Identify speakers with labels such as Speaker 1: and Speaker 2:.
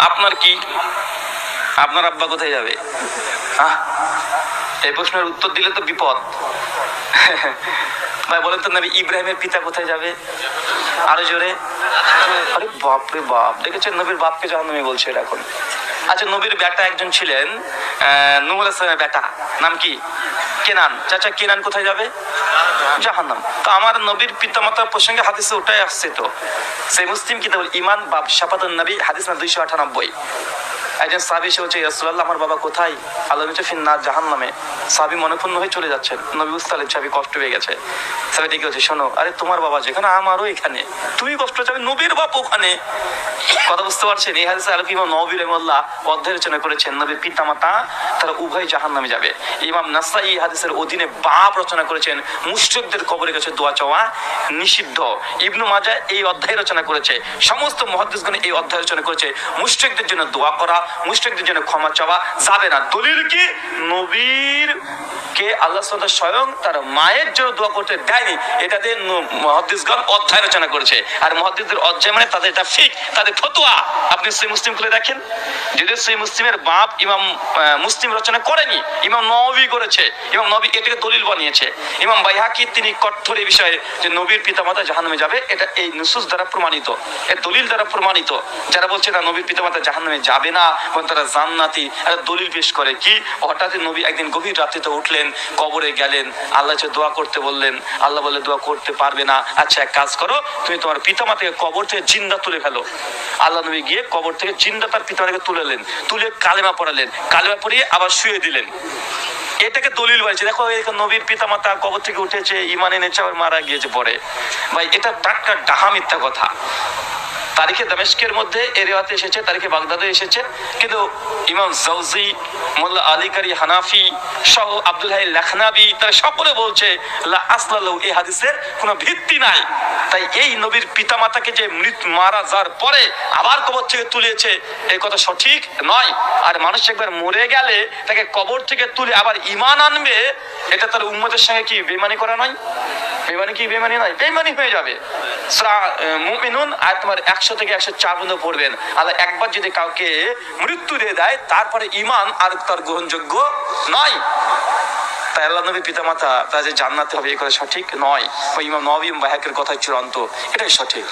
Speaker 1: আপনার কি? আপনার আব্বা কোথায় যাবে? এই প্রশ্নের উত্তর দিলে তো বিপদ। ভাই বলেন তো নবী ইব্রাহিমের পিতা কোথায় যাবে? আরও জোরে। আরে বাপ রে বাপ দেখেছেন নবীর বাপকে জাহান্নামী বলছে এটা এখন। আচ্ছা নবীর বেটা একজন ছিলেন আহ, নূহ আলাইহিস বেটা। নাম কি? কেনান। চাচা কেনান কোথায় যাবে? জাহান্নাম। তো আমার নবীর পিতামাতার প্রসঙ্গে হাদিসে ওটাই আসছে তো। সেই মুসলিম কিতাব ইমান বাব শাফাতুন নবী, হাদিস না দুইশো আটানব্বই। একজন সাবি এসে বলছে ইয়াসুল্লাহ আমার বাবা কোথায়? আল্লাহ বলছে ফিন্নার জাহান নামে সাবি মনক্ষুণ্ণ হয়ে চলে যাচ্ছেন নবী উস্তালের চাবি কষ্ট পেয়ে গেছে। সাবি ডেকে বলছে, শোনো, আরে তোমার বাবা যেখানে আমারও এখানে। তুমি কষ্ট চাবি নবীর বাপ ওখানে। কথা বুঝতে পারছেন? এই হাদিসে আলোকে ইমাম নবীর রহমাল্লাহ অধ্যায় রচনা করেছেন, নবীর পিতামাতা, তারা উভয় জাহান নামে যাবে। ইমাম নাসাই এই হাদিসের অধীনে বাপ রচনা করেছেন, মুশ্রিকদের কবরের কাছে দোয়া চাওয়া নিষিদ্ধ। ইবনু মাজা এই অধ্যায় রচনা করেছে, সমস্ত মহাদিসগণ এই অধ্যায় রচনা করেছে, মুশ্রিকদের জন্য দোয়া করা মুশ্রিকদের জন্য ক্ষমা চাওয়া যাবে না। দলিল কি? নবীর কে আল্লাহ স্বয়ং তার মায়ের জন্য দোয়া করতে দেয়নি, এটা দিয়ে মহাদ্দিসগণ অধ্যায় রচনা করেছে। আর মহাদ্দিসদের অধ্যায় মানে তাদের এটা ফিক, তাদের ফতোয়া। আপনি সেই মুসলিম খুলে দেখেন? যদিও সেই মুসলিমের বাপ ইমাম মুসলিম রচনা করেনি, ইমাম নবী করেছে, ইমাম নবী এটাকে দলিল বানিয়েছে। ইমাম বাইহাকি তিনি কঠোর এই বিষয়ে যে নবীর পিতামাতা জাহান্নামে যাবে, এটা এই নুসুস দ্বারা প্রমাণিত। এর দলিল দ্বারা প্রমাণিত। যারা বলছে না নবীর পিতামাতা জাহান্নামে যাবে না তারা জান্নাতি একটা দলিল পেশ করে। কি? হঠাৎ নবী একদিন গভীর রাত্রিতে উঠলেন কবরে গেলেন। আল্লাহ দোয়া করতে বললেন, আল্লাহ বলে দোয়া করতে পারবে না। আচ্ছা এক কাজ করো, তুমি তোমার পিতামাতাকে কবর থেকে জিন্দা তুলে ফেলো। আল্লাহ নবী গিয়ে কবর থেকে জিন্দা তার পিতামাতাকে তুলেলেন, তুলে কালেমা পড়ালেন। কালেমা পড়িয়ে আবার শুয়ে দিলেন। এটাকে দলিল বলছে। দেখো নবীর পিতামাতা কবর থেকে উঠেছে ইমান এনেছে, আবার মারা গিয়েছে পরে। ভাই, এটা টাটকা ডাহা মিথ্যা কথা। তারিখে দামেস্কের মধ্যে এ রেওয়াতে এসেছে, তারিখে বাগদাদে এসেছে। কিন্তু ইমাম জাউজি, মোল্লা আলী কারি হানাফি সহ আব্দুল হাই লাখনাবি, তারা সকলে বলছে আসলালু এই হাদিসের কোনো ভিত্তি নাই। তাই এই নবীর পিতামাতাকে যে মৃত মারা যাওয়ার পরে আবার কবর থেকে তুলেছে এই কথা সঠিক নয়। আর মানুষ একবার মরে গেলে তাকে কবর থেকে তুলে আবার ইমান আনবে, এটা তার উম্মতের সঙ্গে কি বেমানি করা নয়? বেমানি কি বেমানি নয়? বেমানি হয়ে যাবে। মুমিনুন, আয়াত তোমার একশো থেকে একশো চার পর্যন্ত পড়বেন আল্লাহ একবার যদি কাউকে মৃত্যু দিয়ে দেয়, তারপরে ইমান আর তার গ্রহণযোগ্য নয়। তাই আল্লাহ নবী পিতামাতা তা যে জান্নাতে হবে এই কথা সঠিক নয়। ইমাম নবী বাহাকের কথা চূড়ান্ত এটাই সঠিক।